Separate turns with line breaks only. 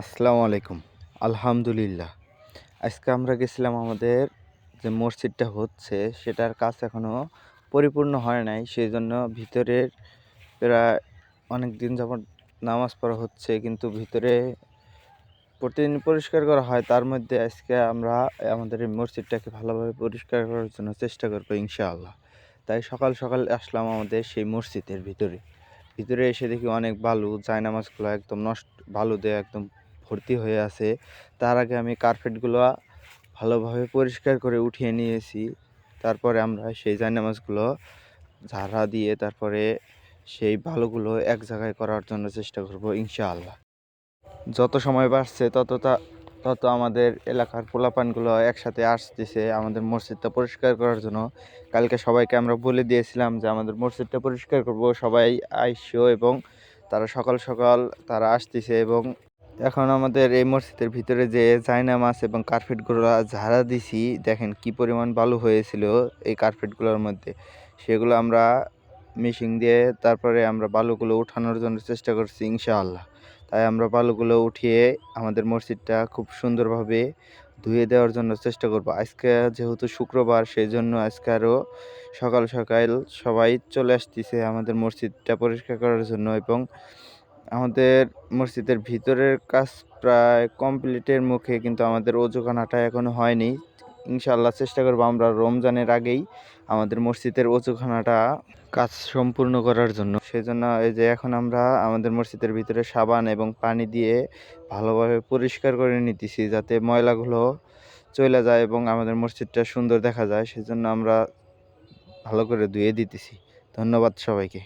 আসসালামু আলাইকুম। আলহামদুলিল্লাহ। আজকে আমরা গেছিলাম আমাদের যে মসজিদটা হচ্ছে, সেটার কাজ এখনও পরিপূর্ণ হয় নাই। সেই জন্য ভিতরের প্রায় অনেক দিন যাবত নামাজ পড়া হচ্ছে, কিন্তু ভিতরে প্রতিদিন পরিষ্কার করা হয়। তার মধ্যে আজকে আমরা আমাদের এই মসজিদটাকে ভালোভাবে পরিষ্কার করার জন্য চেষ্টা করব ইনশাআল্লাহ। তাই সকাল সকাল আসলাম আমাদের সেই মসজিদের ভিতরে। ভিতরে এসে দেখি অনেক বালু, জায়নামাজগুলো একদম নষ্ট, বালু দিয়ে একদম ভর্তি হয়ে আছে। তার আগে আমি কার্পেটগুলো ভালোভাবে পরিষ্কার করে উঠিয়ে নিয়েছি। তারপরে আমরা সেই জায়নামাজগুলো ঝাড়া দিয়ে তারপরে সেই ভালোগুলো এক জায়গায় করার জন্য চেষ্টা করব ইনশাআল্লাহ। যত সময় বাড়ছে তত তত আমাদের এলাকার পোলাপানগুলো একসাথে আসতেছে আমাদের মসজিদটা পরিষ্কার করার জন্য। কালকে সবাইকে আমরা বলে দিয়েছিলাম যে আমাদের মসজিদটা পরিষ্কার করব। সবাই আইসো এবং তারা সকাল সকাল তারা আসতেছে এবং এখন আমাদের এই মসজিদের ভিতরে যে জায়নামাজ এবং কার্পেটগুলো ঝাড়া দিছি, দেখেন কি পরিমাণ বালু হয়েছিল এই কার্পেটগুলোর মধ্যে। সেগুলো আমরা মেশিন দিয়ে তারপরে আমরা বালুগুলো উঠানোর জন্য চেষ্টা করছি ইনশাআল্লাহ। তাই আমরা বালুগুলো উঠিয়ে আমাদের মসজিদটা খুব সুন্দরভাবে ধুয়ে দেওয়ার জন্য চেষ্টা করব। আজকে যেহেতু শুক্রবার সেই জন্য আজকে আরও সকাল সকাল সবাই চলে আসতেছে আমাদের মসজিদটা পরিষ্কার করার জন্য এবং আমাদের মসজিদের ভিতরের কাজ প্রায় কমপ্লিটের মুখে, কিন্তু আমাদের অজুখানাটা এখনও হয়নি। ইনশাল্লাহ চেষ্টা করব আমরা রমজানের আগেই আমাদের মসজিদের অজুখানাটা কাজ সম্পূর্ণ করার জন্য। সেজন্য এই যে এখন আমরা আমাদের মসজিদের ভিতরে সাবান এবং পানি দিয়ে ভালোভাবে পরিষ্কার করে নিতেছি, যাতে ময়লাগুলো চলে যায় এবং আমাদের মসজিদটা সুন্দর দেখা যায়। সেজন্য আমরা ভালো করে ধুয়ে দিতেছি। ধন্যবাদ সবাইকে।